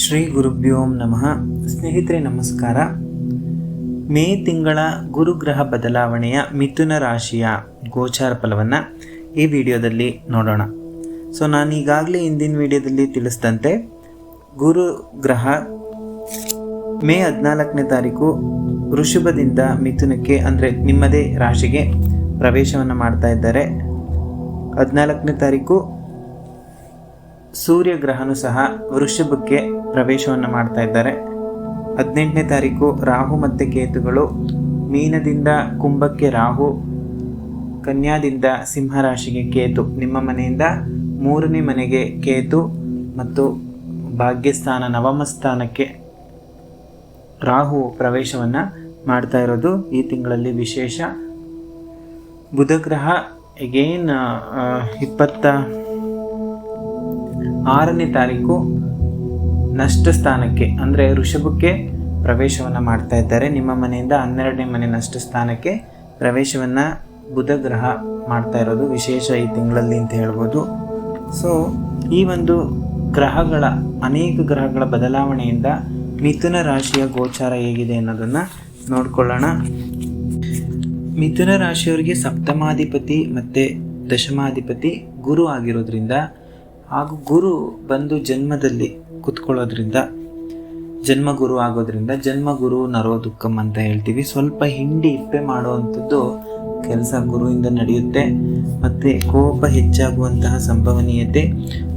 ಶ್ರೀ ಗುರುಭ್ಯೋಂ ನಮಃ. ಸ್ನೇಹಿತರೆ, ನಮಸ್ಕಾರ. ಮೇ ತಿಂಗಳ ಗುರುಗ್ರಹ ಬದಲಾವಣೆಯ ಮಿಥುನ ರಾಶಿಯ ಗೋಚಾರ ಫಲವನ್ನು ಈ ವಿಡಿಯೋದಲ್ಲಿ ನೋಡೋಣ. ಸೊ ನಾನು ಈಗಾಗಲೇ ಹಿಂದಿನ ವಿಡಿಯೋದಲ್ಲಿ ತಿಳಿಸಿದಂತೆ ಗುರು ಗ್ರಹ ಮೇ ಹದಿನಾಲ್ಕನೇ ತಾರೀಕು ವೃಷಭದಿಂದ ಮಿಥುನಕ್ಕೆ, ಅಂದರೆ ನಿಮ್ಮದೇ ರಾಶಿಗೆ ಪ್ರವೇಶವನ್ನು ಮಾಡ್ತಾ ಇದ್ದಾರೆ. ಹದಿನಾಲ್ಕನೇ ತಾರೀಕು ಸೂರ್ಯ ಗ್ರಹನು ಸಹ ವೃಷಭಕ್ಕೆ ಪ್ರವೇಶವನ್ನು ಮಾಡ್ತಾ ಇದ್ದಾರೆ. ಹದಿನೆಂಟನೇ ತಾರೀಕು ರಾಹು ಮತ್ತು ಕೇತುಗಳು. ಮೀನದಿಂದ ಕುಂಭಕ್ಕೆ ರಾಹು, ಕನ್ಯಾದಿಂದ ಸಿಂಹರಾಶಿಗೆ ಕೇತು. ನಿಮ್ಮ ಮನೆಯಿಂದ ಮೂರನೇ ಮನೆಗೆ ಕೇತು ಮತ್ತು ಭಾಗ್ಯಸ್ಥಾನ ನವಮ ಸ್ಥಾನಕ್ಕೆ ರಾಹು ಪ್ರವೇಶವನ್ನು ಮಾಡ್ತಾ ಇರೋದು ಈ ತಿಂಗಳಲ್ಲಿ ವಿಶೇಷ. ಬುಧಗ್ರಹ ಎಗೇನ್ ಇಪ್ಪತ್ತ ಆರನೇ ತಾರೀಕು ನಷ್ಟ ಸ್ಥಾನಕ್ಕೆ ಅಂದರೆ ಋಷಭಕ್ಕೆ ಪ್ರವೇಶವನ್ನು ಮಾಡ್ತಾ ಇದ್ದಾರೆ. ನಿಮ್ಮ ಮನೆಯಿಂದ ಹನ್ನೆರಡನೇ ಮನೆ ನಷ್ಟ ಸ್ಥಾನಕ್ಕೆ ಪ್ರವೇಶವನ್ನು ಬುಧ ಗ್ರಹ ಮಾಡ್ತಾ ಇರೋದು ವಿಶೇಷ ಈ ತಿಂಗಳಲ್ಲಿ ಅಂತ ಹೇಳ್ಬೋದು. ಸೊ ಈ ಒಂದು ಗ್ರಹಗಳ, ಅನೇಕ ಗ್ರಹಗಳ ಬದಲಾವಣೆಯಿಂದ ಮಿಥುನ ರಾಶಿಯ ಗೋಚಾರ ಹೇಗಿದೆ ಅನ್ನೋದನ್ನು ನೋಡ್ಕೊಳ್ಳೋಣ. ಮಿಥುನ ರಾಶಿಯವರಿಗೆ ಸಪ್ತಮಾಧಿಪತಿ ಮತ್ತು ದಶಮಾಧಿಪತಿ ಗುರು ಆಗಿರೋದ್ರಿಂದ ಹಾಗೂ ಗುರು ಬಂದು ಜನ್ಮದಲ್ಲಿ ಕುತ್ಕೊಳ್ಳೋದ್ರಿಂದ ಜನ್ಮಗುರು ಆಗೋದ್ರಿಂದ ಜನ್ಮ ಗುರು ನರೋ ದುಃಖಂ ಅಂತ ಹೇಳ್ತೀವಿ. ಸ್ವಲ್ಪ ಹಿಂಡಿ ಇಪ್ಪೆ ಮಾಡುವಂಥದ್ದು ಕೆಲಸ ಗುರುವಿಂದ ನಡೆಯುತ್ತೆ. ಮತ್ತು ಕೋಪ ಹೆಚ್ಚಾಗುವಂತಹ ಸಂಭವನೀಯತೆ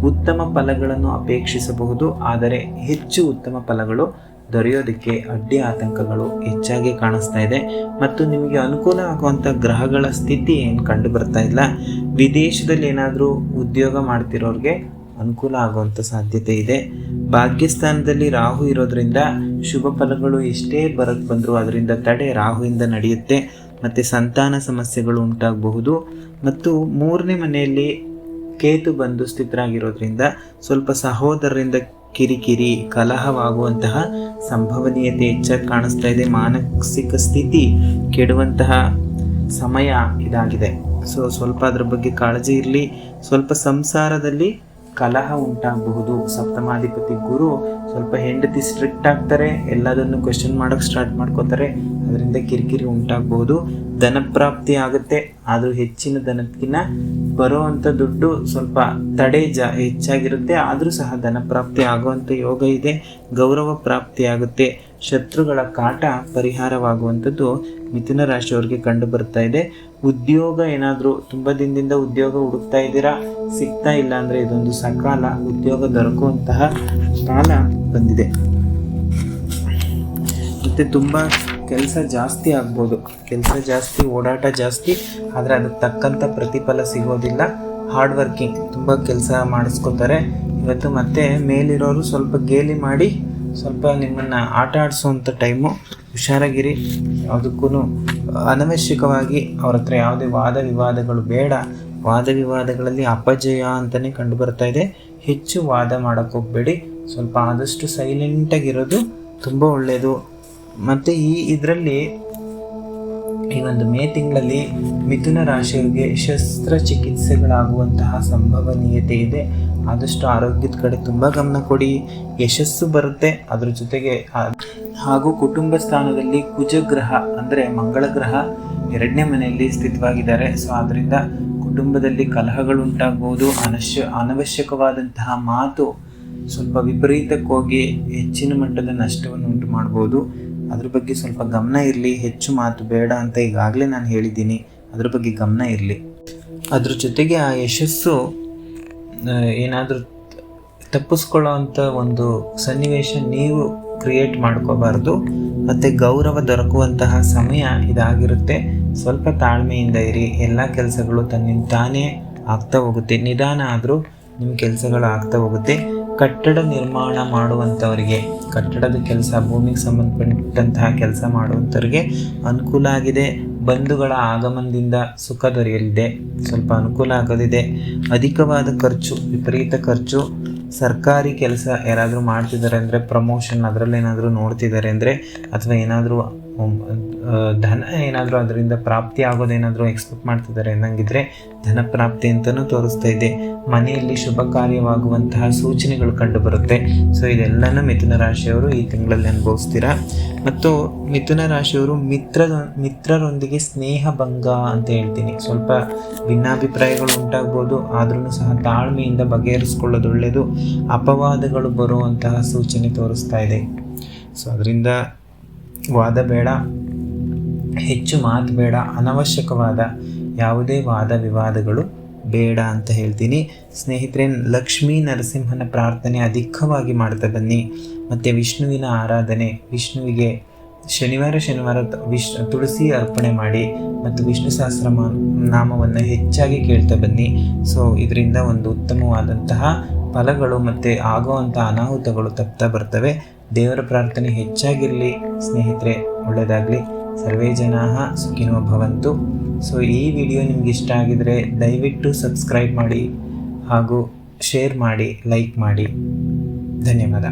ಉತ್ತಮ ಫಲಗಳನ್ನು ಅಪೇಕ್ಷಿಸಬಹುದು. ಆದರೆ ಹೆಚ್ಚು ಉತ್ತಮ ಫಲಗಳು ದೊರೆಯೋದಕ್ಕೆ ಅಡ್ಡಿ ಆತಂಕಗಳು ಹೆಚ್ಚಾಗಿ ಕಾಣಿಸ್ತಾ ಇದೆ ಮತ್ತು ನಿಮಗೆ ಅನುಕೂಲ ಆಗುವಂಥ ಗ್ರಹಗಳ ಸ್ಥಿತಿ ಏನು ಕಂಡು ಬರ್ತಾ ಇಲ್ಲ. ವಿದೇಶದಲ್ಲಿ ಏನಾದರೂ ಉದ್ಯೋಗ ಮಾಡ್ತಿರೋರಿಗೆ ಅನುಕೂಲ ಆಗುವಂಥ ಸಾಧ್ಯತೆ ಇದೆ. ಭಾಗ್ಯಸ್ಥಾನದಲ್ಲಿ ರಾಹು ಇರೋದ್ರಿಂದ ಶುಭ ಫಲಗಳು ಎಷ್ಟೇ ಬರಕ್ಕೆ ಬಂದರೂ ಅದರಿಂದ ತಡೆ ರಾಹುವಿಂದ ನಡೆಯುತ್ತೆ. ಮತ್ತು ಸಂತಾನ ಸಮಸ್ಯೆಗಳು ಉಂಟಾಗಬಹುದು. ಮತ್ತು ಮೂರನೇ ಮನೆಯಲ್ಲಿ ಕೇತು ಬಂದು ಸ್ಥಿತರಾಗಿರೋದ್ರಿಂದ ಸ್ವಲ್ಪ ಸಹೋದರರಿಂದ ಕಿರಿಕಿರಿ ಕಲಹವಾಗುವಂತಹ ಸಂಭವನೀಯತೆ ಹೆಚ್ಚಾಗಿ ಕಾಣಿಸ್ತಾ ಇದೆ. ಮಾನಸಿಕ ಸ್ಥಿತಿ ಕೆಡುವಂತಹ ಸಮಯ ಇದಾಗಿದೆ. ಸೊ ಸ್ವಲ್ಪ ಅದ್ರ ಬಗ್ಗೆ ಕಾಳಜಿ ಇರಲಿ. ಸ್ವಲ್ಪ ಸಂಸಾರದಲ್ಲಿ ಕಲಹ ಉಂಟಾಗಬಹುದು. ಸಪ್ತಮಾಧಿಪತಿ ಗುರು ಸ್ವಲ್ಪ ಹೆಂಡತಿ ಸ್ಟ್ರಿಕ್ಟ್ ಆಗ್ತಾರೆ. ಎಲ್ಲದನ್ನು ಕ್ವೆಶನ್ ಮಾಡೋಕೆ ಸ್ಟಾರ್ಟ್ ಮಾಡ್ಕೋತಾರೆ. ಅದರಿಂದ ಕಿರಿಕಿರಿ ಉಂಟಾಗಬಹುದು. ಧನಪ್ರಾಪ್ತಿ ಆಗುತ್ತೆ. ಆದರೂ ಹೆಚ್ಚಿನ ಧನಕ್ಕಿಂತ ಬರುವಂಥ ದುಡ್ಡು ಸ್ವಲ್ಪ ತಡೆ ಜ ಹೆಚ್ಚಾಗಿರುತ್ತೆ, ಆದರೂ ಸಹ ಧನ ಪ್ರಾಪ್ತಿ ಆಗುವಂಥ ಯೋಗ ಇದೆ, ಗೌರವ ಪ್ರಾಪ್ತಿ ಆಗುತ್ತೆ. ಶತ್ರುಗಳ ಕಾಟ ಪರಿಹಾರವಾಗುವಂಥದ್ದು ಮಿಥುನ ರಾಶಿಯವರಿಗೆ ಕಂಡು ಬರ್ತಾ ಇದೆ. ಉದ್ಯೋಗ ಏನಾದರೂ ತುಂಬ ದಿನದಿಂದ ಉದ್ಯೋಗ ಹುಡುಕ್ತಾ ಇದ್ದೀರಾ? ಸಿಗ್ತಾ ಇಲ್ಲ ಅಂದರೆ ಇದೊಂದು ಸಕಾಲ ಉದ್ಯೋಗ ದೊರಕುವಂತಹ ಕಾಲ ಬಂದಿದೆ. ಮತ್ತು ತುಂಬ ಕೆಲಸ ಜಾಸ್ತಿ ಆಗ್ಬೋದು. ಕೆಲಸ ಜಾಸ್ತಿ, ಓಡಾಟ ಜಾಸ್ತಿ, ಆದರೆ ಅದಕ್ಕೆ ತಕ್ಕಂಥ ಪ್ರತಿಫಲ ಸಿಗೋದಿಲ್ಲ. ಹಾರ್ಡ್ ವರ್ಕಿಂಗ್ ತುಂಬ ಕೆಲಸ ಮಾಡಿಸ್ಕೋತಾರೆ. ಇವತ್ತು ಮತ್ತೆ ಮೇಲಿರೋರು ಸ್ವಲ್ಪ ಗೇಲಿ ಮಾಡಿ, ಸ್ವಲ್ಪ ನಿಮ್ಮನ್ನು ಆಟ ಆಡಿಸುವಂಥ ಟೈಮು ಹುಷಾರಾಗಿರಿ. ಯಾವುದಕ್ಕೂ ಅನವಶ್ಯಕವಾಗಿ ಅವ್ರ ಹತ್ರ ಯಾವುದೇ ವಾದ ವಿವಾದಗಳು ಬೇಡ. ವಾದ ವಿವಾದಗಳಲ್ಲಿ ಅಪಜಯ ಅಂತಲೇ ಕಂಡು ಬರ್ತಾ ಇದೆ. ಹೆಚ್ಚು ವಾದ ಮಾಡೋಕ್ಕೆ ಹೋಗಬೇಡಿ. ಸ್ವಲ್ಪ ಆದಷ್ಟು ಸೈಲೆಂಟಾಗಿರೋದು ತುಂಬ ಒಳ್ಳೆಯದು ಮತ್ತು ಈ ಇದರಲ್ಲಿ ಈ ಒಂದು ಮೇ ತಿಂಗಳಲ್ಲಿ ಮಿಥುನ ರಾಶಿಯವರಿಗೆ ಶಸ್ತ್ರಚಿಕಿತ್ಸೆಗಳಾಗುವಂತಹ ಸಂಭವನೀಯತೆ ಇದೆ. ಆದಷ್ಟು ಆರೋಗ್ಯದ ಕಡೆ ತುಂಬ ಗಮನ ಕೊಡಿ. ಯಶಸ್ಸು ಬರುತ್ತೆ. ಅದರ ಜೊತೆಗೆ ಹಾಗೂ ಕುಟುಂಬ ಸ್ಥಾನದಲ್ಲಿ ಕುಜಗ್ರಹ ಅಂದರೆ ಮಂಗಳ ಗ್ರಹ ಎರಡನೇ ಮನೆಯಲ್ಲಿ ಸ್ಥಿತವಾಗಿದ್ದಾರೆ. ಸೊ ಆದ್ದರಿಂದ ಕುಟುಂಬದಲ್ಲಿ ಕಲಹಗಳು ಉಂಟಾಗಬಹುದು ಅನಶ್ಯ ಅನವಶ್ಯಕವಾದಂತಹ ಮಾತು ಸ್ವಲ್ಪ ವಿಪರೀತಕ್ಕೋಗಿ ಹೆಚ್ಚಿನ ಮಟ್ಟದ ನಷ್ಟವನ್ನು ಉಂಟು ಮಾಡ್ಬೋದು ಅದ್ರ ಬಗ್ಗೆ ಸ್ವಲ್ಪ ಗಮನ ಇರಲಿ, ಹೆಚ್ಚು ಮಾತು ಬೇಡ ಅಂತ ಈಗಾಗಲೇ ನಾನು ಹೇಳಿದ್ದೀನಿ. ಅದ್ರ ಬಗ್ಗೆ ಗಮನ ಇರಲಿ. ಅದ್ರ ಜೊತೆಗೆ ಆ ಯಶಸ್ಸು ಏನಾದರೂ ತಪ್ಪಿಸ್ಕೊಳ್ಳೋ ಒಂದು ಸನ್ನಿವೇಶ ನೀವು ಕ್ರಿಯೇಟ್ ಮಾಡ್ಕೋಬಾರ್ದು. ಮತ್ತು ಗೌರವ ದೊರಕುವಂತಹ ಸಮಯ ಇದಾಗಿರುತ್ತೆ. ಸ್ವಲ್ಪ ತಾಳ್ಮೆಯಿಂದ ಇರಿ. ಎಲ್ಲ ಕೆಲಸಗಳು ತನ್ನಿಂದ ತಾನೇ ಆಗ್ತಾ ಹೋಗುತ್ತೆ. ನಿಧಾನ ಆದರೂ ನಿಮ್ಮ ಕೆಲಸಗಳು ಆಗ್ತಾ ಹೋಗುತ್ತೆ. ಕಟ್ಟಡ ನಿರ್ಮಾಣ ಮಾಡುವಂಥವರಿಗೆ ಕಟ್ಟಡದ ಕೆಲಸ, ಭೂಮಿಗೆ ಸಂಬಂಧಪಟ್ಟಂತಹ ಕೆಲಸ ಮಾಡುವಂಥವ್ರಿಗೆ ಅನುಕೂಲ ಆಗಿದೆ. ಬಂಧುಗಳ ಆಗಮನದಿಂದ ಸುಖ ದೊರೆಯಲಿದೆ. ಸ್ವಲ್ಪ ಅನುಕೂಲ ಆಗೋದಿದೆ. ಅಧಿಕವಾದ ಖರ್ಚು, ವಿಪರೀತ ಖರ್ಚು. ಸರ್ಕಾರಿ ಕೆಲಸ ಯಾರಾದರೂ ಮಾಡ್ತಿದ್ದಾರೆ ಅಂದರೆ ಪ್ರಮೋಷನ್ ಅದರಲ್ಲೇನಾದರೂ ನೋಡ್ತಿದ್ದಾರೆ ಅಂದರೆ, ಅಥವಾ ಏನಾದರೂ ಧನ ಏನಾದರೂ ಅದರಿಂದ ಪ್ರಾಪ್ತಿ ಆಗೋದೇನಾದರೂ ಎಕ್ಸ್ಪೆಕ್ಟ್ ಮಾಡ್ತಿದ್ದಾರೆ ಅನ್ನಂಗಿದ್ರೆ ಧನ ಪ್ರಾಪ್ತಿ ಅಂತಲೂ ತೋರಿಸ್ತಾ ಇದೆ. ಮನೆಯಲ್ಲಿ ಶುಭ ಕಾರ್ಯವಾಗುವಂತಹ ಸೂಚನೆಗಳು ಕಂಡುಬರುತ್ತೆ. ಸೊ ಇದೆಲ್ಲನೂ ಮಿಥುನ ರಾಶಿಯವರು ಈ ತಿಂಗಳಲ್ಲಿ ಅನುಭವಿಸ್ತೀರಾ? ಮತ್ತು ಮಿಥುನ ರಾಶಿಯವರು ಮಿತ್ರ ಮಿತ್ರರೊಂದಿಗೆ ಸ್ನೇಹ ಭಂಗ ಅಂತ ಹೇಳ್ತೀನಿ. ಸ್ವಲ್ಪ ಭಿನ್ನಾಭಿಪ್ರಾಯಗಳು ಉಂಟಾಗ್ಬೋದು ಆದ್ರೂ ಸಹ ತಾಳ್ಮೆಯಿಂದ ಬಗೆಹರಿಸ್ಕೊಳ್ಳೋದು ಒಳ್ಳೆಯದು ಅಪವಾದಗಳು ಬರುವಂತಹ ಸೂಚನೆ ತೋರಿಸ್ತಾ ಇದೆ. ಸೊ ಅದರಿಂದ ವಾದ ಬೇಡ. ಹೆಚ್ಚು ಮಾತು ಬೇಡ. ಅನವಶ್ಯಕವಾದ ಯಾವುದೇ ವಾದ ವಿವಾದಗಳು ಬೇಡ ಅಂತ ಹೇಳ್ತೀನಿ. ಸ್ನೇಹಿತರೆ, ಲಕ್ಷ್ಮೀ ನರಸಿಂಹನ ಪ್ರಾರ್ಥನೆ ಅಧಿಕವಾಗಿ ಮಾಡ್ತಾ ಬನ್ನಿ. ಮತ್ತು ವಿಷ್ಣುವಿನ ಆರಾಧನೆ, ವಿಷ್ಣುವಿಗೆ ಶನಿವಾರ ಶನಿವಾರ ವಿಶ್, ತುಳಸಿ ಅರ್ಪಣೆ ಮಾಡಿ ಮತ್ತು ವಿಷ್ಣು ಸಹಸ್ರ ನಾಮವನ್ನು ಹೆಚ್ಚಾಗಿ ಕೇಳ್ತಾ ಬನ್ನಿ. ಸೊ, ಇದರಿಂದ ಒಂದು ಉತ್ತಮವಾದಂತಹ ಫಲಗಳು ಮತ್ತು ಆಗುವಂಥ ಅನಾಹುತಗಳು ತಪ್ತಾ ಬರ್ತವೆ. ದೇವರ ಪ್ರಾರ್ಥನೆ ಹೆಚ್ಚಾಗಿರಲಿ, ಸ್ನೇಹಿತರೆ ಒಳ್ಳೆಯದಾಗಲಿ ಸರ್ವೇ ಜನಾ ಸುಖಿನೋ ಭವಂತು. ಸೊ ಈ ವಿಡಿಯೋ ನಿಮ್ಗೆ ಇಷ್ಟ ಆಗಿದರೆ ದಯವಿಟ್ಟು ಸಬ್ಸ್ಕ್ರೈಬ್ ಮಾಡಿ ಹಾಗೂ ಶೇರ್ ಮಾಡಿ ಲೈಕ್ ಮಾಡಿ. ಧನ್ಯವಾದ.